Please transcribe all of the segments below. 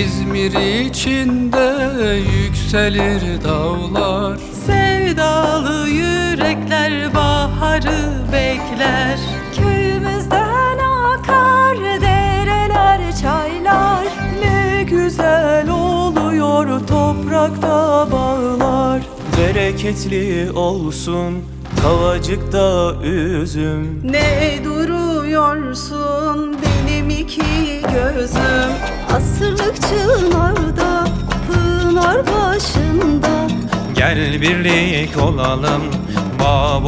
İzmir içinde yükselir dağlar. Sevdalı yürekler baharı bekler. Köyümüzden akar dereler çaylar. Ne güzel oluyor toprakta bağlar. Bereketli olsun kavacıkta üzüm. Ne durur Gel birlik olalım bağ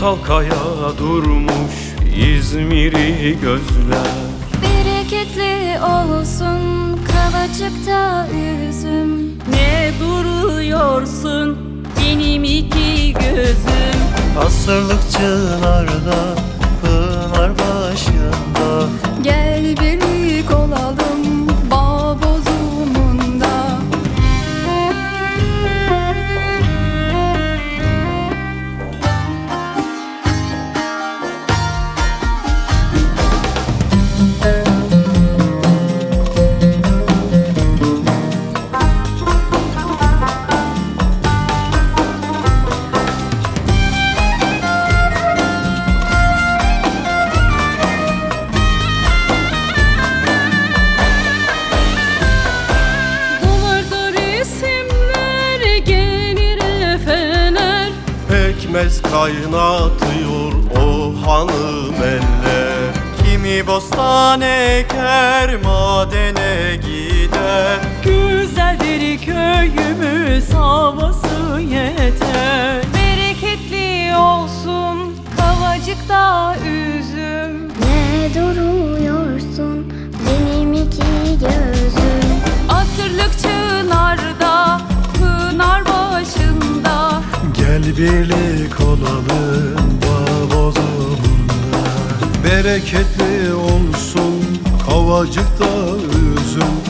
Çatalkaya durmuş İzmir'i gözler. Bereketli olsun Kavacıkta üzüm. Ne duruyorsun benim iki gözüm? Asırlık çınarda Pekmez kaynatıyor o hanım eller Kimi bostan eker madene gider. Güzeldir köyümüz havası yeter. Bereketli olsun birlik olalım bağ Bereketli olsun Kavacıkta üzüm